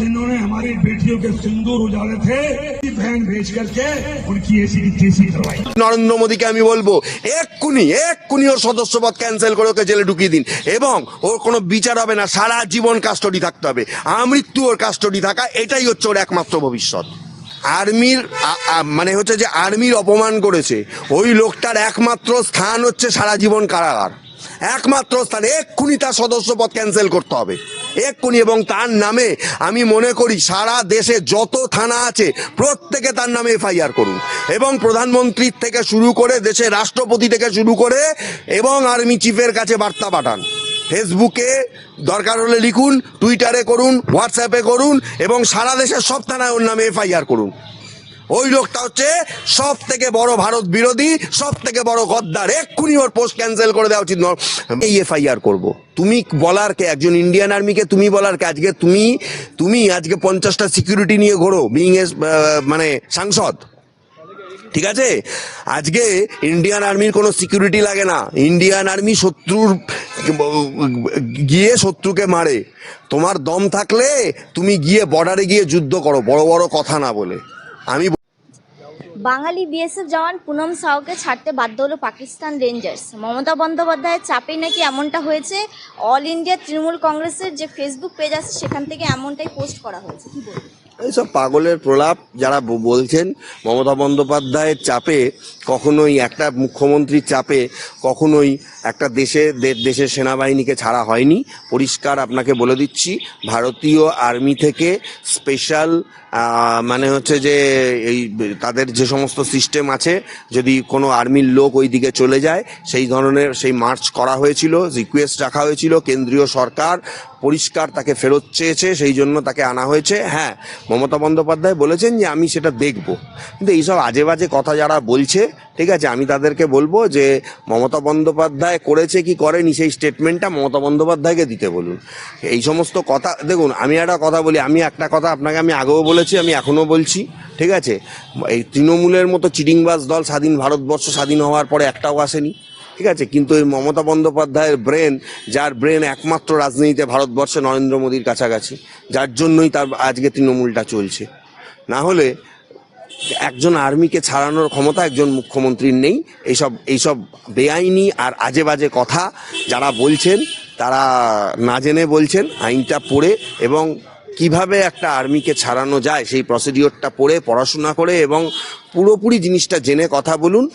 जिन्होंने हमारी बेटियों के सिंदूर उजाले थे बहन भेज करके उनकी ऐसी की तैसी करवाई নরেন্দ্র মোদীকে আমি বলবো এক্ষুনি এক্ষুনি ওর সদস্যপদ ক্যান্সেল করে ওকে জেলে ঢুকিয়ে দিন এবং ওর কোনো বিচার হবে না সারা জীবন কাস্টডি থাকতে হবে আমৃত্যু ওর কাস্টডি থাকা এটাই হচ্ছে ওর একমাত্র ভবিষ্যৎ আর্মির আ- আ- মানে হচ্ছে যে আর্মির অপমান করেছে ওই লোকটার একমাত্র স্থান হচ্ছে সারা জীবন কারাগার একমাত্র স্থান এক্ষুনি তার সদস্যপদ ক্যান্সেল করতে হবে এক্ষুনি এবং তার নামে আমি মনে করি সারা দেশে যত থানা আছে, প্রত্যেকে তার নামে এফআইআর করুন। এবং প্রধানমন্ত্রীর থেকে শুরু করে দেশের রাষ্ট্রপতি থেকে শুরু করে এবং আর্মি চিফের কাছে বার্তা পাঠান। ফেসবুকে দরকার হলে লিখুন, টুইটারে করুন, হোয়াটসঅ্যাপে করুন এবং সারা দেশের সব থানায় ওর নামে এফআইআর করুন। ওই লোকটা হচ্ছে সব থেকে বড় ভারত বিরোধী সব থেকে বড় গদ্দার। এক্ষুনি ওর পোস্ট ক্যান্সেল করে দেওয়া উচিত এই এফআইআর করব। তুমি বলার কে? একজন ইন্ডিয়ান আর্মিকে তুমি বলার কে? আজকে তুমি তুমি আজকে পঞ্চাশটা সিকিউরিটি নিয়ে ঘোরো বিং এস মানে সাংসদ। ঠিক আছে? আজকে ইন্ডিয়ান আর্মির কোনো সিকিউরিটি লাগে না। ইন্ডিয়ান আর্মি শত্রুর, গিয়ে শত্রুকে মারে। তোমার দম থাকলে তুমি গিয়ে বর্ডারে গিয়ে যুদ্ধ করো। বড় বড় কথা না বলে। আমি বাঙালি বিএসএফ জওয়ান পুনম সাউকে ছাড়তে বাধ্য হলো পাকিস্তান রেঞ্জার্স। মমতা বন্দ্যোপাধ্যায়ের চাপেই নাকি এমনটা হয়েছে? অল ইন্ডিয়া তৃণমূল কংগ্রেসের যে ফেসবুক পেজ আছে, সেখান থেকে এমনটাই পোস্ট করা হয়েছে। কি বলব এইসব পাগলের প্রলাপ যারা বলছেন, মমতা বন্দ্যোপাধ্যায়ের চাপে কখনোই একটা মুখ্যমন্ত্রীর চাপে কখনোই একটা দেশে দেশের সেনাবাহিনীকে ছাড়া হয়নি। পরিষ্কার আপনাকে বলে দিচ্ছি, ভারতীয় আর্মি থেকে স্পেশাল মানে হচ্ছে যে এই তাদের যে সমস্ত সিস্টেম আছে, যদি কোনো আর্মির লোক ওই দিকে চলে যায়, সেই ধরনের সেই মার্চ করা হয়েছিল, রিকোয়েস্ট রাখা হয়েছিল কেন্দ্রীয় সরকার, পরিষ্কার তাকে ফেরত চেয়েছে, সেই জন্য তাকে আনা হয়েছে। হ্যাঁ মমতা বন্দ্যোপাধ্যায় বলেছেন যে আমি সেটা দেখব। কিন্তু এইসব আজে বাজে কথা যারা বলছে ঠিক আছে, আমি তাদেরকে বলব যে মমতা বন্দ্যোপাধ্যায় করেছে কি করেনি, সেই স্টেটমেন্টটা মমতা বন্দ্যোপাধ্যায়কে দিতে বলুন। এই সমস্ত কথা, দেখুন, আমি একটা কথা বলি, আমি একটা কথা আপনাকে আমি আগেও বলেছি, আমি এখনও বলছি, ঠিক আছে? এই তৃণমূলের মতো চিটিংবাজ দল স্বাধীন ভারতবর্ষ স্বাধীন হওয়ার পরে একটাও আসেনি, ঠিক আছে? কিন্তু এই মমতা বন্দ্যোপাধ্যায়ের ব্রেন, যার ব্রেন একমাত্র রাজনীতিতে ভারতবর্ষে নরেন্দ্র মোদীর কাছাকাছি, যার জন্যই তার আজকে তৃণমূলটা চলছে। না হলে একজন আর্মিকে ছাড়ানোর ক্ষমতা একজন মুখ্যমন্ত্রীর নেই। এইসব এইসব বেআইনি আর আজে বাজে কথা যারা বলছেন, তারা না জেনে বলছেন, আইনটা পড়ে এবং কীভাবে একটা আর্মিকে ছাড়ানো যায়, সেই প্রসিডিওরটা পড়ে, পড়াশোনা করে এবং পুরোপুরি জিনিসটা জেনে কথা বলুন।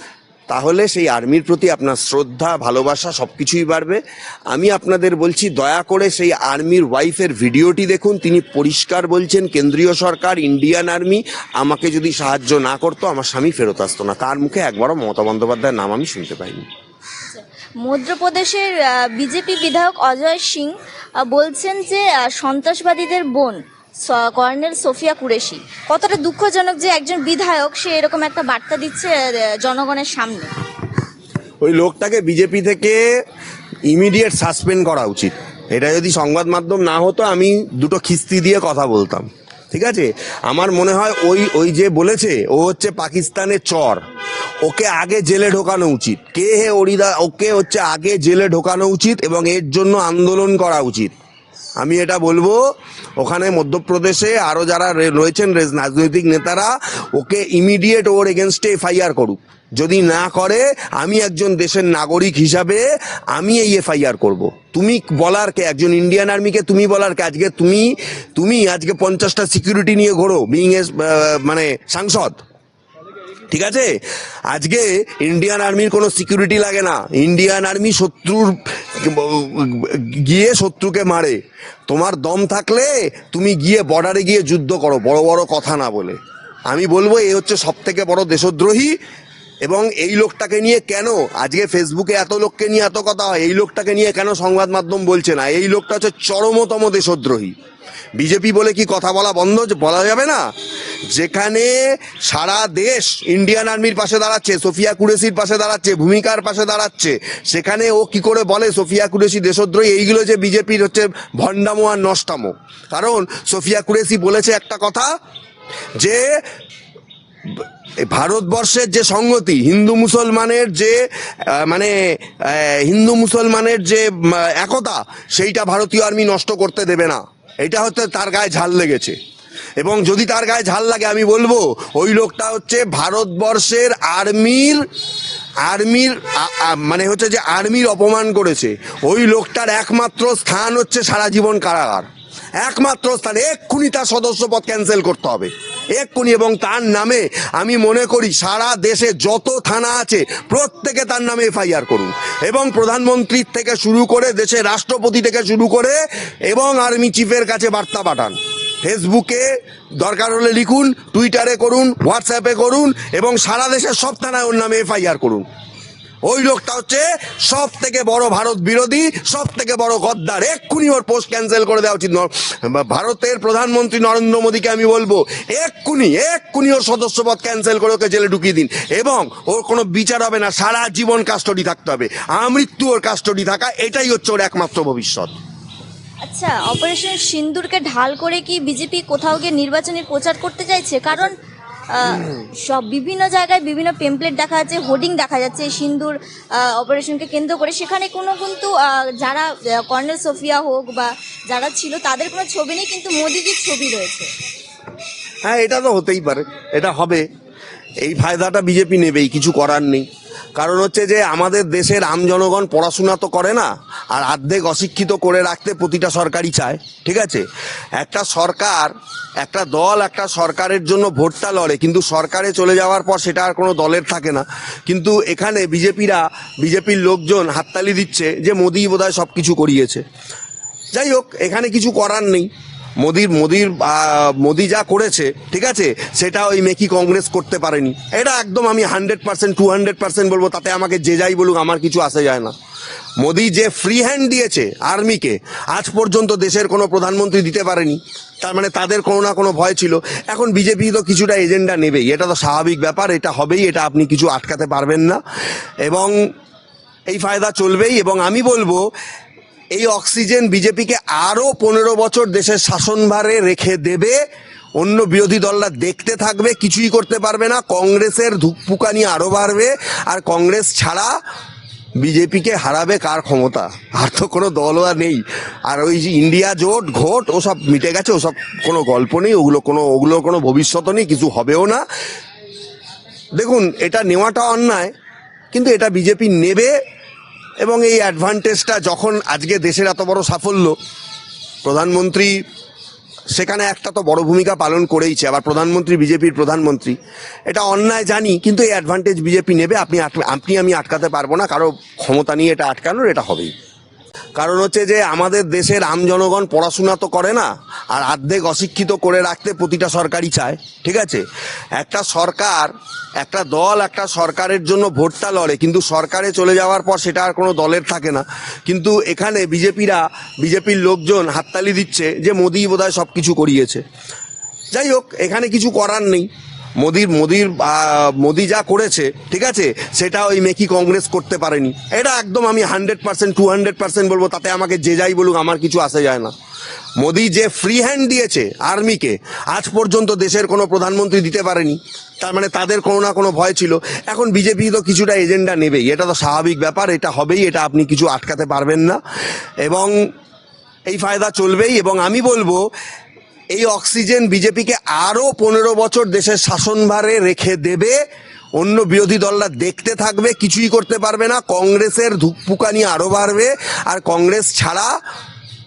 তাহলে সেই আর্মির প্রতি আপনার শ্রদ্ধা, ভালোবাসা সব কিছুই বাড়বে। আমি আপনাদের বলছি, দয়া করে সেই আর্মির ওয়াইফের ভিডিওটি দেখুন। তিনি পরিষ্কার বলছেন, কেন্দ্রীয় সরকার, ইন্ডিয়ান আর্মি, আমাকে যদি সাহায্য না করতো, আমার স্বামী ফেরত আসতো না। তার মুখে একবারও মমতা বন্দ্যোপাধ্যায়ের নাম আমি শুনতে পাইনি। মধ্যপ্রদেশের বিজেপি বিধায়ক অজয় সিং বলছেন যে সন্ত্রাসবাদীদের বোন। কর্নেল সোফিয়া কুরেশি। কতটা দুঃখজনক যে একজন বিধায়ক সে এরকম একটা বার্তা দিচ্ছে জনগণের সামনে। ওই লোকটাকে বিজেপি থেকে ইমিডিয়েট সাসপেন্ড করা উচিত। এটা যদি সংবাদ মাধ্যম না হতো, আমি দুটো খিস্তি দিয়ে কথা বলতাম। ঠিক আছে? আমার মনে হয় ওই ওই যে বলেছে, ও হচ্ছে পাকিস্তানের চর। ওকে আগে জেলে ঢোকানো উচিত। কে হে অরিদা, ওকে হচ্ছে আগে জেলে ঢোকানো উচিত এবং এর জন্য আন্দোলন করা উচিত। আমি এটা বলব, ওখানে মধ্যপ্রদেশে আরও যারা রয়েছেন রাজনৈতিক নেতারা, ওকে ইমিডিয়েট ওর এগেনস্টে এফআইআর করুক। যদি না করে, আমি একজন দেশের নাগরিক হিসাবে আমি এই এফআইআর করব। তুমি বলার কে? একজন ইন্ডিয়ান আর্মিকে তুমি বলার কে? আজকে তুমি তুমি আজকে পঞ্চাশটা সিকিউরিটি নিয়ে ঘোরো বিং এস মানে সাংসদ। ঠিক আছে? আজকে ইন্ডিয়ান আর্মির কোনো সিকিউরিটি লাগে না। ইন্ডিয়ান আর্মি শত্রুর গিয়ে শত্রুকে মারে। তোমার দম থাকলে তুমি গিয়ে বর্ডারে গিয়ে যুদ্ধ করো, বড় বড় কথা না বলে। আমি বলব, এ হচ্ছে সব থেকে বড় দেশদ্রোহী এবং এই লোকটাকে নিয়ে কেন? আজকে ফেসবুকে এত লোককে নিয়ে এত কথা হয়, এই লোকটাকে নিয়ে কেন সংবাদ মাধ্যম বলছে না? এই লোকটা হচ্ছে চরমতম দেশদ্রোহী। বিজেপি বলে কি কথা বলা বন্ধ? বলা যাবে না? যেখানে সারা দেশ ইন্ডিয়ান আর্মির পাশে দাঁড়াচ্ছে, সোফিয়া কুরেশির পাশে দাঁড়াচ্ছে, ভূমিকার পাশে দাঁড়াচ্ছে, সেখানে ও কি করে বলে সোফিয়া কুরেশি দেশদ্রোহী? এইগুলো যে বিজেপির হচ্ছে ভণ্ডামো আর নষ্টামো। কারণ সোফিয়া কুরেশি বলেছে একটা কথা, যে ভারতবর্ষের যে সংগতি হিন্দু মুসলমানের যে মানে হিন্দু মুসলমানের যে একতা, সেইটা ভারতীয় আর্মি নষ্ট করতে দেবে না। এটা হচ্ছে তার গায়ে ঝাল লেগেছে। এবং যদি তার গায়ে ঝাল লাগে, আমি বলব, ওই লোকটা হচ্ছে ভারতবর্ষের আর্মির আর্মির মানে হচ্ছে যে আর্মির অপমান করেছে। ওই লোকটার একমাত্র স্থান হচ্ছে সারা জীবন কারাগার। একমাত্র স্থান, এক্ষুনি তার সদস্যপদ ক্যান্সেল করতে হবে। এক্ষুনি এবং তার নামে আমি মনে করি সারা দেশে যত থানা আছে, প্রত্যেকে তার নামে এফআইআর করুন। এবং প্রধানমন্ত্রীর থেকে শুরু করে দেশের রাষ্ট্রপতি থেকে শুরু করে এবং আর্মি চিফের কাছে বার্তা পাঠান। ফেসবুকে দরকার হলে লিখুন, টুইটারে করুন, হোয়াটসঅ্যাপে করুন এবং সারা দেশের সব থানায় ওর নামে এফআইআর করুন। ওই লোকটা হচ্ছে সব থেকে বড় ভারত বিরোধী সব থেকে বড় গদ্দার। এক্ষুনি ওর পোস্ট ক্যান্সেল করে দেওয়া উচিত ভারতের প্রধানমন্ত্রী নরেন্দ্র মোদীকে আমি বলব, এক্ষুনি এক্ষুনি ওর সদস্যপদ ক্যান্সেল করে ওকে জেলে ঢুকিয়ে দিন। এবং ওর কোনো বিচার হবে না, সারা জীবন কাস্টডি থাকতে হবে। আমৃত্যু ওর কাস্টডি থাকা, এটাই হচ্ছে ওর একমাত্র ভবিষ্যৎ। আচ্ছা অপারেশন সিন্দুরকে ঢাল করে কি বিজেপি কোথাও গিয়ে নির্বাচনী প্রচার করতে চাইছে? কারণ সব বিভিন্ন জায়গায় বিভিন্ন পেমপ্লেট দেখা যাচ্ছে হোর্ডিং দেখা যাচ্ছে, সিন্দুর অপারেশনকে কেন্দ্র করে। সেখানে কোনো কিন্তু যারা কর্নেল সোফিয়া হোক বা যারা ছিল, তাদের কোনো ছবি নেই, কিন্তু মোদিজির ছবি রয়েছে। হ্যাঁ এটা তো হতেই পারে, এটা হবে। এই ফায়দাটা বিজেপি নেবেই, কিছু করার নেই। কারণ হচ্ছে যে, আমাদের দেশের আম জনগণ পড়াশোনা তো করে না। আর আর্ধেক অশিক্ষিত করে রাখতে প্রতিটা সরকারই চায়, ঠিক আছে? একটা সরকার, একটা দল একটা সরকারের জন্য ভোটটা লড়ে, কিন্তু সরকারে চলে যাওয়ার পর সেটা আর কোনো দলের থাকে না। কিন্তু এখানে বিজেপিরা, বিজেপির লোকজন হাততালি দিচ্ছে যে মোদি বোধহয় সব কিছু করিয়েছে। যাই হোক, এখানে কিছু করার নেই। মোদির মোদির মোদি যা করেছে, ঠিক আছে, সেটা ওই মেকি কংগ্রেস করতে পারেনি। এটা একদম আমি hundred percent, two hundred percent বলব, তাতে আমাকে যে যাই বলুক, আমার কিছু আসে যায় না। মোদি যে ফ্রি হ্যান্ড দিয়েছে আর্মিকে আজ পর্যন্ত দেশের কোনো প্রধানমন্ত্রী দিতে পারেনি। তার মানে তাদের কোনো না কোনো ভয় ছিল। এখন বিজেপি তো কিছুটা এজেন্ডা নেবেই। এটা তো স্বাভাবিক ব্যাপার, এটা হবেই, এটা আপনি কিছু আটকাতে পারবেন না। এবং এই ফায়দা চলবেই, এবং আমি বলব এই অক্সিজেন বিজেপিকে আরও পনেরো বছর দেশের শাসনভারে রেখে দেবে। অন্য বিরোধী দলরা দেখতে থাকবে, কিছুই করতে পারবে না। কংগ্রেসের ধুকপুকানি আরও বাড়বে। আর কংগ্রেস ছাড়া বিজেপিকে হারাবে কার ক্ষমতা? আর তো কোনো দলও আর নেই। আর ওই যে ইন্ডিয়া জোট, ঘোট ওসব মিটে গেছে ওসব কোনো গল্প নেই। ওগুলো কোনো, ওগুলোর কোনো ভবিষ্যৎ নেই, কিছু হবেও না। দেখুন, এটা নেওয়াটা অন্যায়, কিন্তু এটা বিজেপি নেবে। এবং এই অ্যাডভান্টেজটা যখন আজকে দেশের এত বড় সাফল্য, প্রধানমন্ত্রী সেখানে একটা তো বড় ভূমিকা পালন করেইছে, আবার প্রধানমন্ত্রী, বিজেপির প্রধানমন্ত্রী। এটা অন্যায় জানি, কিন্তু এই অ্যাডভান্টেজ বিজেপি নেবে, আপনি আপনি আমি আটকাতে পারব না, কারও ক্ষমতা নিয়ে এটা আটকানোর এটা হবেই। কারণ হচ্ছে যে আমাদের দেশের আম জনগণ পড়াশোনা তো করে না, আর অর্ধেক অশিক্ষিত করে রাখতে প্রতিটা সরকারই চায়, ঠিক আছে? একটা সরকার, একটা দল একটা সরকারের জন্য ভোটটা লড়ে, কিন্তু সরকারে চলে যাওয়ার পর সেটা আর কোনো দলের থাকে না। কিন্তু এখানে বিজেপিরা, বিজেপির লোকজন হাততালি দিচ্ছে যে মোদি বোধহয় সব কিছু করিয়েছে। যাই হোক, এখানে কিছু করার নেই। মোদির মোদির মোদি যা করেছে, ঠিক আছে, সেটা ওই মেকি কংগ্রেস করতে পারেনি। এটা একদম আমি hundred percent two hundred percent বলব, তাতে আমাকে যে যাই বলুক, আমার কিছু আসে যায় না। মোদি যে ফ্রি হ্যান্ড দিয়েছে আর্মিকে আজ পর্যন্ত দেশের কোনো প্রধানমন্ত্রী দিতে পারেনি। তার মানে তাদের কোনো না কোনো ভয় ছিল। এখন বিজেপি তো কিছুটা এজেন্ডা নেবেই। এটা তো স্বাভাবিক ব্যাপার, এটা হবেই, এটা আপনি কিছু আটকাতে পারবেন না। এবং এই ফায়দা চলবেই, এবং আমি বলব এই অক্সিজেন বিজেপিকে আরও পনেরো বছর দেশের শাসনভারে রেখে দেবে। অন্য বিরোধী দলরা দেখতে থাকবে, কিছুই করতে পারবে না। কংগ্রেসের ধুকপুকানি আরও বাড়বে। আর কংগ্রেস ছাড়া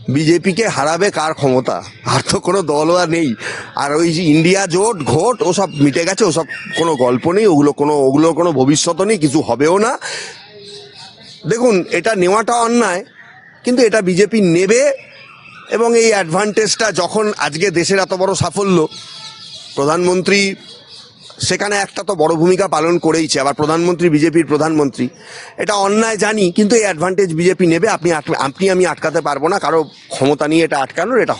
বিজেপিকে হারাবে কার ক্ষমতা? আর তো কোনো দলও আর নেই। আর ওই যে ইন্ডিয়া জোট, ঘোট ওসব মিটে গেছে ওসব কোনো গল্প নেই। ওগুলো কোনো ওগুলোর কোনো ভবিষ্যৎ নেই, কিছু হবেও না। দেখুন, এটা নেওয়াটা অন্যায়, কিন্তু এটা বিজেপি নেবে। এবং এই অ্যাডভান্টেজটা যখন আজকে দেশের এত বড় সাফল্য, প্রধানমন্ত্রী সেখানে একটা তো বড় ভূমিকা পালন করেইছে, আবার প্রধানমন্ত্রী, বিজেপির প্রধানমন্ত্রী। এটা অন্যায় জানি, কিন্তু এই অ্যাডভান্টেজ বিজেপি নেবে, আপনি আপনি আমি আটকাতে পারব না, কারও ক্ষমতা নিয়ে এটা আটকানোর এটা